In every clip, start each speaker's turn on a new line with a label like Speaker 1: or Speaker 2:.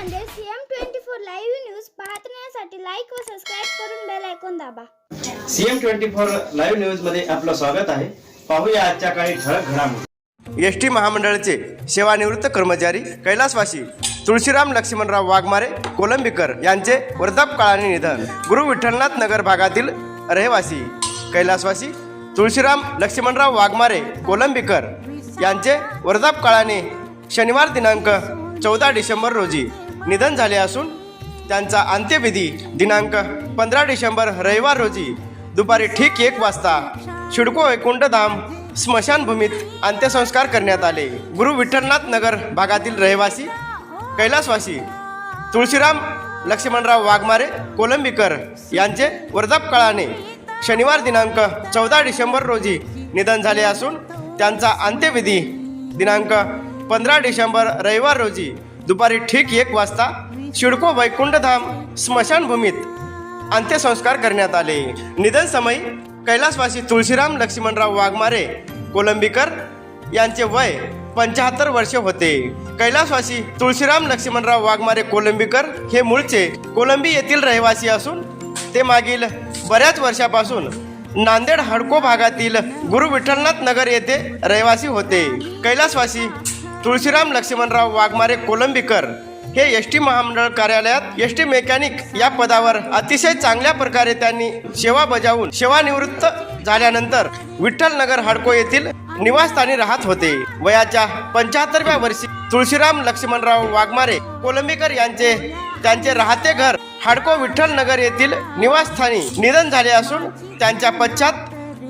Speaker 1: CM twenty four live news पाहण्यासाठी like व subscribe करून बेल ऐकून दाबा.
Speaker 2: सीएम ट्वेंटी फोर लाईव्ह न्यूजमध्ये आपलं स्वागत आहे. पाहूया आजच्या काही ठळक घडामोडी.
Speaker 3: एस टी महामंडळाचे सेवानिवृत्त कर्मचारी कैलासवासी तुळशीराम लक्ष्मणराव वाघमारे कोलंबीकर यांचे वृद्धापकाळाने निधन. गुरु विठ्ठलनाथ नगर भागातील रहिवासी कैलासवासी तुळशीराम लक्ष्मणराव वाघमारे कोलंबीकर यांचे वृद्धापकाळाने शनिवार दिनांक चौदा डिसेंबर रोजी निधन झाले असून त्यांचा अंत्यविधी दिनांक पंधरा डिसेंबर रविवार रोजी दुपारी ठीक एक वाजता शिडको वैकुंठधाम स्मशानभूमीत अंत्यसंस्कार करण्यात आले. गुरु विठ्ठलनाथ नगर भागातील रहिवासी कैलासवासी तुळशीराम लक्ष्मणराव वाघमारे कोलंबीकर यांचे वर्धापकाळाने शनिवार दिनांक चौदा डिसेंबर रोजी निधन झाले असून त्यांचा अंत्यविधी दिनांक पंधरा डिसेंबर रविवार रोजी दुपारी ठीक एक वाजता शिडको वैकुंठधाम स्मशानभूमीत अंत्यसंस्कार करण्यात आले. निधन समयी कैलासवासी तुळशीराम लक्ष्मणराव वाघमारे कोलंबीकर यांचे वय पंचाहत्तर वर्षे होते. कैलासवासी तुळशीराम लक्ष्मणराव वाघमारे कोलंबीकर हे मूळचे कोलंबी येथील रहिवासी असून ते मागील बऱ्याच वर्षापासून नांदेड हडको भागातील गुरु विठ्ठलनाथ नगर येथे रहिवासी होते. कैलासवासी तुळशीराम लक्ष्मणराव वाघमारे कोलंबीकर हे एस टी महामंडळ कार्यालयात एस टी मेकॅनिक या पदावर अतिशय चांगल्या प्रकारे त्यांनी सेवा बजावून सेवानिवृत्त झाल्यानंतर विठ्ठलनगर हडको येथील निवासस्थानी राहत होते. वयाच्या पंच्याहत्तरव्या वर्षी तुळशीराम लक्ष्मणराव वाघमारे कोलंबीकर यांचे त्यांचे राहते घर हाडको विठ्ठलनगर येथील निवासस्थानी निधन झाले असून त्यांच्या पश्चात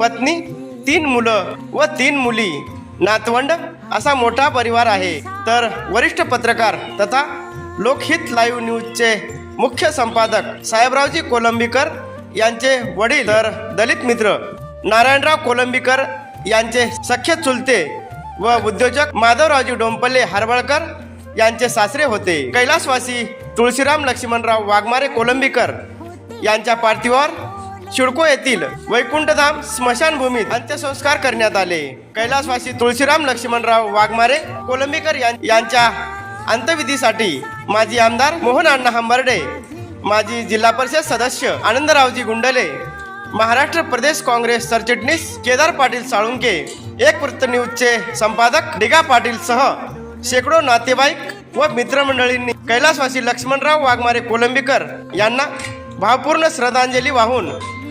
Speaker 3: पत्नी तीन मुलं व तीन मुली. नातवंड असा मोठा परिवार आहे. तर वरिष्ठ पत्रकार तथा लोकहित लाईव्ह न्यूजचे मुख्य संपादक साहेबरावजी कोलंबीकर यांचे वडील तर दलित मित्र नारायणराव कोलंबीकर यांचे सख्य चुलते व उद्योजक माधवरावजी डोंपल्ले हरबळकर यांचे सासरे होते. कैलासवासी तुळशीराम लक्ष्मणराव वाघमारे कोलंबीकर यांच्या पार्थिवावर शिडको येथील वैकुंठधाम स्मशानभूमीत अंत्यसंस्कार करण्यात आले. कैलासवासी तुळशीराम लक्ष्मणराव वाघमारे कोलंबीकर यां- यांच्या अंत्यविधीसाठी माजी आमदार मोहन अण्णा हंबर्डे माजी जिल्हा परिषद सदस्य आनंदरावजी गुंडले महाराष्ट्र प्रदेश काँग्रेस सरचिटणीस केदार पाटील साळुंके एक वृत्त न्यूजचे संपादक डिगा पाटील सह शेकडो नातेवाईक व मित्रमंडळींनी कैलासवासी लक्ष्मणराव वाघमारे कोलंबीकर यांना भावपूर्ण श्रद्धांजली वाहून